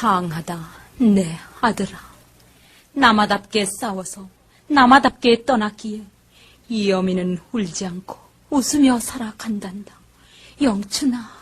상하다, 내 아들아. 남아답게 싸워서 남아답게 떠났기에 이 어미는 울지 않고 웃으며 살아간단다. 영춘아.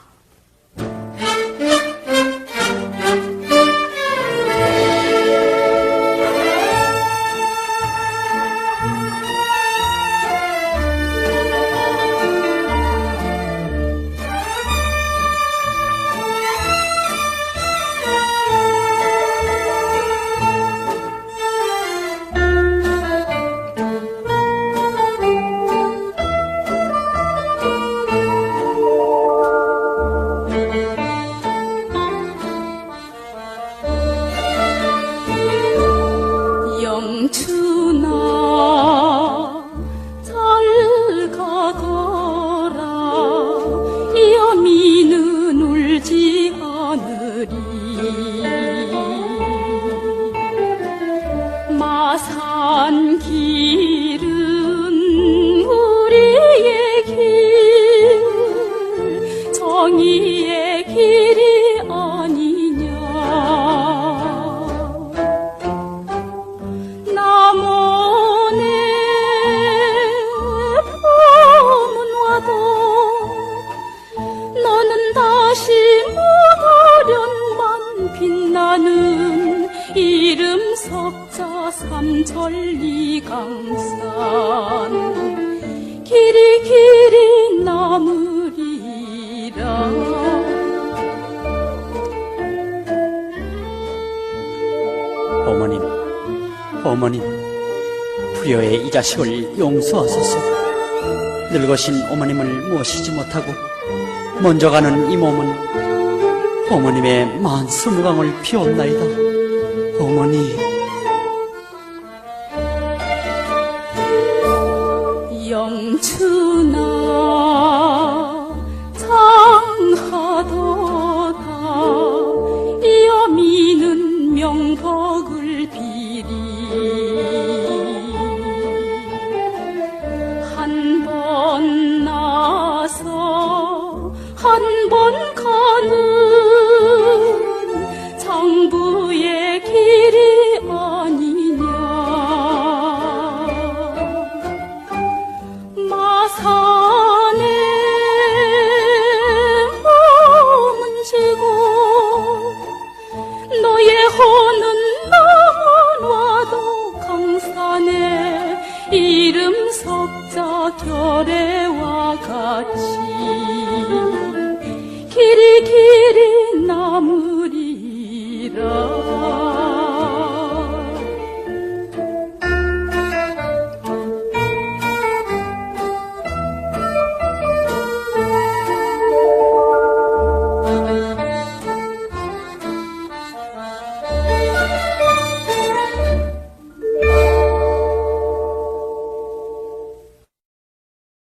산 길 석자 삼천리 강산 길이 길이 남으리라 어머님, 어머님, 부여의 이 자식을 용서하소서. 늙으신 어머님을 모시지 못하고 먼저 가는 이 몸은 어머님의 만수무강을 비옵나이다. 어머니, 영춘아 장하도다. 여미는 명복을 빌리 한 번 나서 한 번 가는 호는 넘어와도 강산에 이름 석자 결례와 같이 길이 길이